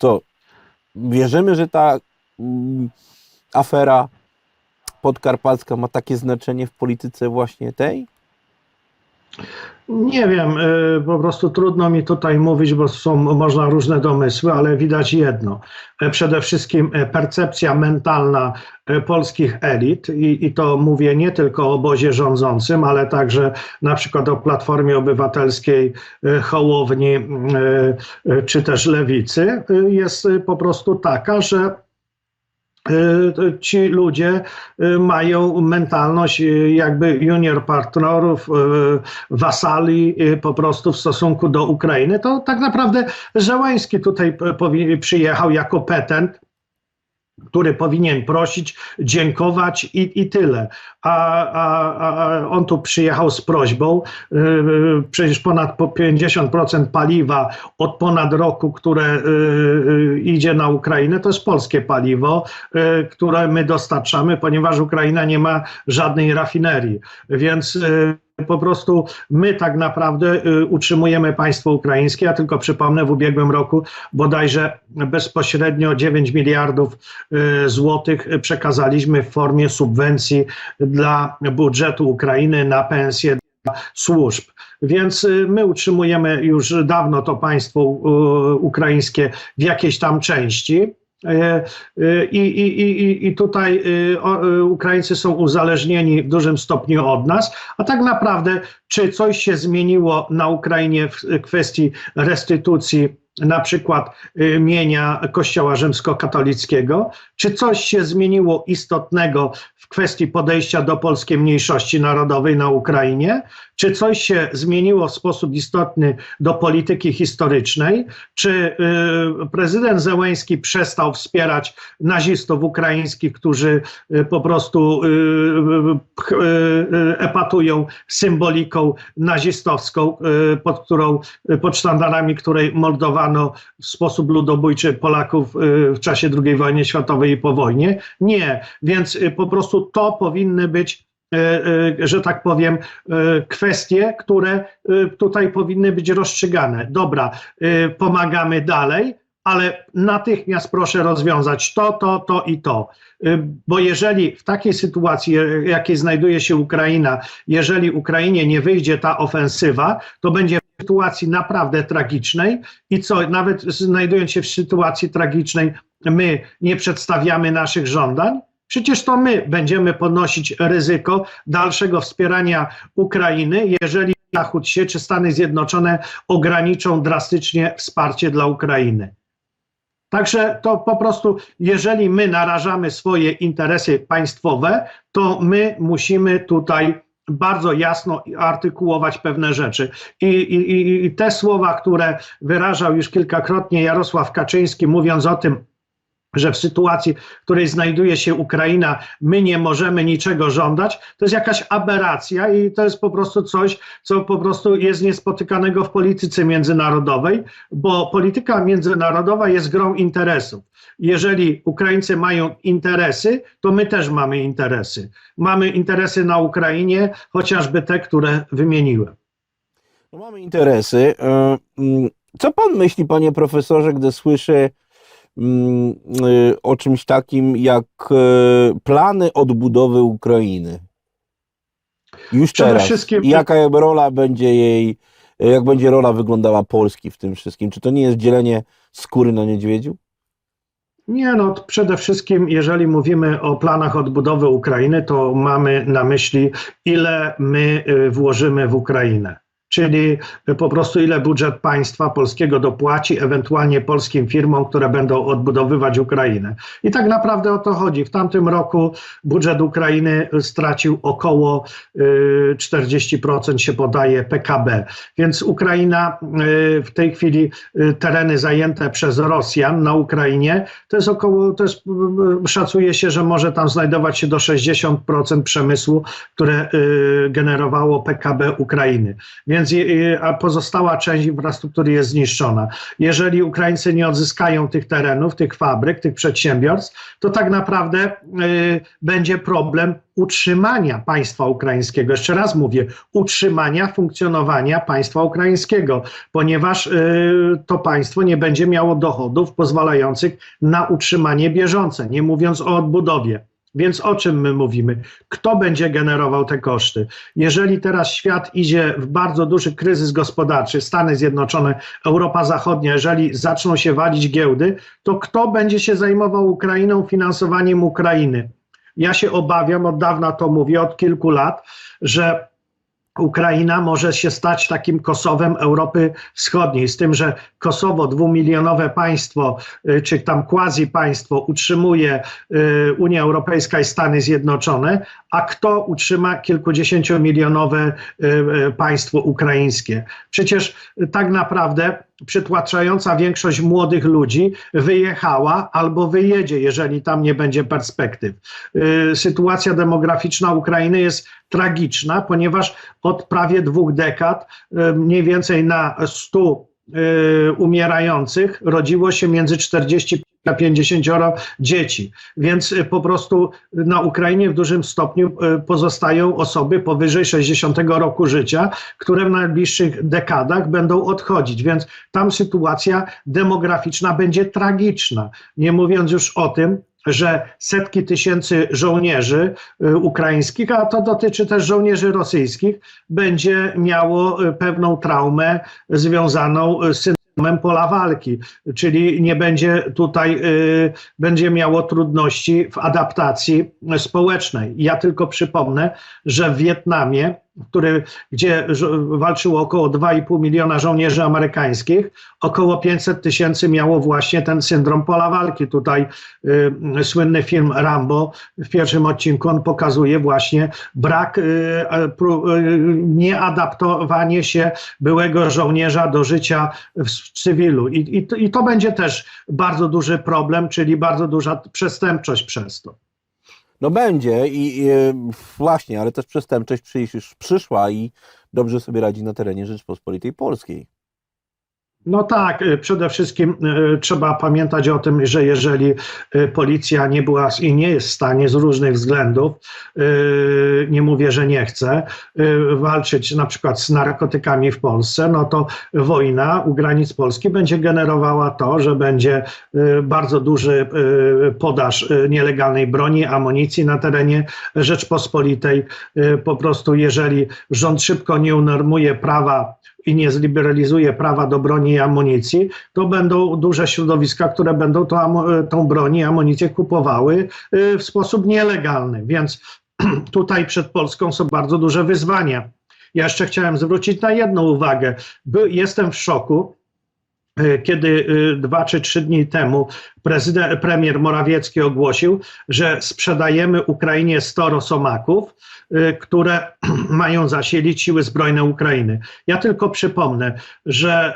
to wierzymy, że ta mm, afera podkarpacka ma takie znaczenie w polityce właśnie tej? Nie wiem, y, po prostu trudno mi tutaj mówić, bo są można różne domysły, ale widać jedno. E, Przede wszystkim e, percepcja mentalna e, polskich elit i, i to mówię nie tylko o obozie rządzącym, ale także na przykład o Platformie Obywatelskiej, Hołowni e, czy też Lewicy jest po prostu taka, że ci ludzie y, mają mentalność y, jakby junior partnerów, wasali po prostu w stosunku do Ukrainy. To tak naprawdę Żeleński tutaj przyjechał jako petent który powinien prosić, dziękować i, i tyle. A, a, a on tu przyjechał z prośbą. Yy, Przecież ponad po 50% paliwa od ponad roku, które yy, idzie na Ukrainę, to jest polskie paliwo, które my dostarczamy, ponieważ Ukraina nie ma żadnej rafinerii. Więc po prostu my tak naprawdę y, utrzymujemy państwo ukraińskie. Ja tylko przypomnę, w ubiegłym roku bodajże bezpośrednio 9 miliardów y, złotych przekazaliśmy w formie subwencji dla budżetu Ukrainy na pensje dla służb. Więc y, my utrzymujemy już dawno to państwo ukraińskie w jakiejś tam części. E, e, I, i, i, I tutaj y, Ukraińcy są uzależnieni w dużym stopniu od nas, a tak naprawdę, czy coś się zmieniło na Ukrainie w kwestii restytucji na przykład y, mienia Kościoła Rzymskokatolickiego, czy coś się zmieniło istotnego w kwestii podejścia do polskiej mniejszości narodowej na Ukrainie, czy coś się zmieniło w sposób istotny do polityki historycznej, czy y, prezydent Zełęński przestał wspierać nazistów ukraińskich, którzy y, po prostu y, y, y, epatują symboliką nazistowską, pod którą, pod sztandarami której mordowano w sposób ludobójczy Polaków y, w czasie II wojny światowej i po wojnie. Nie, więc y, po prostu to powinny być y, że tak powiem, kwestie, które tutaj powinny być rozstrzygane. Dobra, pomagamy dalej, ale natychmiast proszę rozwiązać to, to, to i to. Bo jeżeli w takiej sytuacji, jakiej znajduje się Ukraina, jeżeli Ukrainie nie wyjdzie ta ofensywa, to będzie sytuacji naprawdę tragicznej i co, nawet znajdując się w sytuacji tragicznej, my nie przedstawiamy naszych żądań, Przecież to my będziemy ponosić ryzyko dalszego wspierania Ukrainy, jeżeli Zachód się czy Stany Zjednoczone ograniczą drastycznie wsparcie dla Ukrainy. Także to po prostu, jeżeli my narażamy swoje interesy państwowe, to my musimy tutaj bardzo jasno artykułować pewne rzeczy. I, i, i- te słowa, które wyrażał już kilkakrotnie Jarosław Kaczyński, mówiąc o tym, że w sytuacji, w której znajduje się Ukraina, my nie możemy niczego żądać, to jest jakaś aberracja i to jest po prostu coś, co po prostu jest niespotykanego w polityce międzynarodowej, bo polityka międzynarodowa jest grą interesów. Jeżeli Ukraińcy mają interesy, to my też mamy interesy. Mamy interesy na Ukrainie, chociażby te, które wymieniłem. No mamy interesy. E, mm, Co pan myśli, panie profesorze, gdy słyszy o czymś takim jak e, plany odbudowy Ukrainy? Już Przede teraz. wszystkim- jaka rola będzie jej, jak będzie rola wyglądała Polski w tym wszystkim? Czy to nie jest dzielenie skóry na niedźwiedziu? Nie, no przede wszystkim, jeżeli mówimy o planach odbudowy Ukrainy, to mamy na myśli, ile my y, włożymy w Ukrainę. Czyli y, po prostu ile budżet państwa polskiego dopłaci, ewentualnie polskim firmom, które będą odbudowywać Ukrainę. I tak naprawdę o to chodzi. W tamtym roku budżet Ukrainy y, stracił około y, 40% się podaje PKB. Więc Ukraina y, w tej chwili y, tereny zajęte przez Rosjan na Ukrainie to jest około, to jest, y, szacuje się, że może tam znajdować się do 60% przemysłu, które y, generowało PKB Ukrainy. Więc więc a pozostała część infrastruktury jest zniszczona. Jeżeli Ukraińcy nie odzyskają tych terenów, tych fabryk, tych przedsiębiorstw, to tak naprawdę y, będzie problem utrzymania państwa ukraińskiego. Jeszcze raz mówię, utrzymania funkcjonowania państwa ukraińskiego, ponieważ y, to państwo nie będzie miało dochodów pozwalających na utrzymanie bieżące, nie mówiąc o odbudowie. Więc o czym my mówimy? Kto będzie generował te koszty? Jeżeli teraz świat idzie w bardzo duży kryzys gospodarczy, Stany Zjednoczone, Europa Zachodnia, jeżeli zaczną się walić giełdy, to kto będzie się zajmował Ukrainą, finansowaniem Ukrainy? Ja się obawiam, od dawna to mówię, od kilku lat, że Ukraina może się stać takim Kosowem Europy Wschodniej, z tym, że Kosowo, dwumilionowe państwo, y, czy tam quasi państwo utrzymuje y, Unia Europejska i Stany Zjednoczone, a kto utrzyma kilkudziesięciomilionowe y, państwo ukraińskie? Przecież tak naprawdę przytłaczająca większość młodych ludzi wyjechała albo wyjedzie, jeżeli tam nie będzie perspektyw. Y, Sytuacja demograficzna Ukrainy jest tragiczna, ponieważ od prawie dwóch dekad y, mniej więcej na 100 y, umierających rodziło się między 40 a 50 dzieci. Więc y, po prostu na Ukrainie w dużym stopniu y, pozostają osoby powyżej 60 roku życia, które w najbliższych dekadach będą odchodzić. Więc tam sytuacja demograficzna będzie tragiczna. Nie mówiąc już o tym, że setki tysięcy żołnierzy y, ukraińskich, a to dotyczy też żołnierzy rosyjskich, będzie miało pewną traumę związaną z pola walki, czyli nie będzie tutaj, y, będzie miało trudności w adaptacji społecznej. Ja tylko przypomnę, że w Wietnamie, gdzie walczyło około 2,5 miliona żołnierzy amerykańskich, około 500 tysięcy miało właśnie ten syndrom pola walki. Tutaj y, słynny film Rambo w pierwszym odcinku on pokazuje właśnie brak, y, y, nieadaptowanie się byłego żołnierza do życia w cywilu. I, i, I to będzie też bardzo duży problem, czyli bardzo duża przestępczość przez to. No będzie i, i e, właśnie, ale też przestępczość przyszła i dobrze sobie radzi na terenie Rzeczpospolitej Polskiej. No tak, y, przede wszystkim y, trzeba pamiętać o tym, że jeżeli y, policja nie była i nie jest w stanie z różnych względów, nie mówię, że nie chce, walczyć na przykład z narkotykami w Polsce, no to wojna u granic Polski będzie generowała to, że będzie bardzo duży podaż nielegalnej broni, amunicji na terenie Rzeczpospolitej. Po prostu jeżeli rząd szybko nie unormuje prawa i nie zliberalizuje prawa do broni i amunicji, to będą duże środowiska, które będą to, amu- tą broń i amunicję kupowały y, w sposób nielegalny. Więc tutaj przed Polską są bardzo duże wyzwania. Ja jeszcze chciałem zwrócić na jedną uwagę. By, jestem w szoku, kiedy y, dwa czy trzy dni temu prezydent, premier Morawiecki ogłosił, że sprzedajemy Ukrainie 100 rosomaków, y, które mają zasilić siły zbrojne Ukrainy. Ja tylko przypomnę, że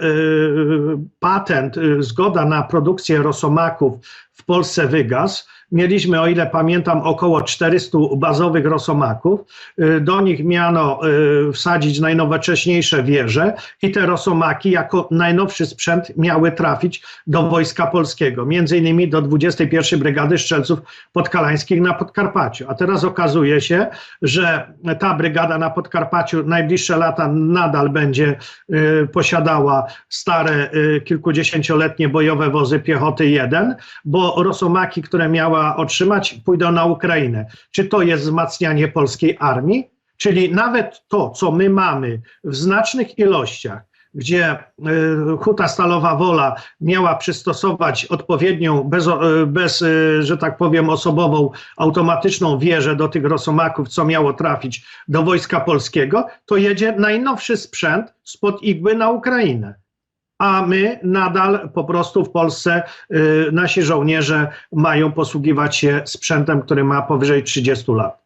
patent, zgoda na produkcję rosomaków w Polsce wygasł. Mieliśmy, o ile pamiętam, około 400 bazowych rosomaków. Y, Do nich miano y, wsadzić najnowocześniejsze wieże i te rosomaki jako najnowszy sprzęt miały trafić do Wojska Polskiego, między innymi do 21 Brygady Strzelców Podkalańskich na Podkarpaciu. A teraz okazuje się, że ta brygada na Podkarpaciu najbliższe lata nadal będzie y, posiadała stare, kilkudziesięcioletnie bojowe wozy piechoty 1, bo rosomaki, które miała otrzymać, pójdą na Ukrainę. Czy to jest wzmacnianie polskiej armii? Czyli nawet to, co my mamy w znacznych ilościach, gdzie y, Huta Stalowa Wola miała przystosować odpowiednią, bez, y, bez y, że tak powiem, osobową automatyczną wieżę do tych rosomaków, co miało trafić do Wojska Polskiego, to jedzie najnowszy sprzęt spod igły na Ukrainę. A my nadal po prostu w Polsce y, nasi żołnierze mają posługiwać się sprzętem, który ma powyżej 30 lat.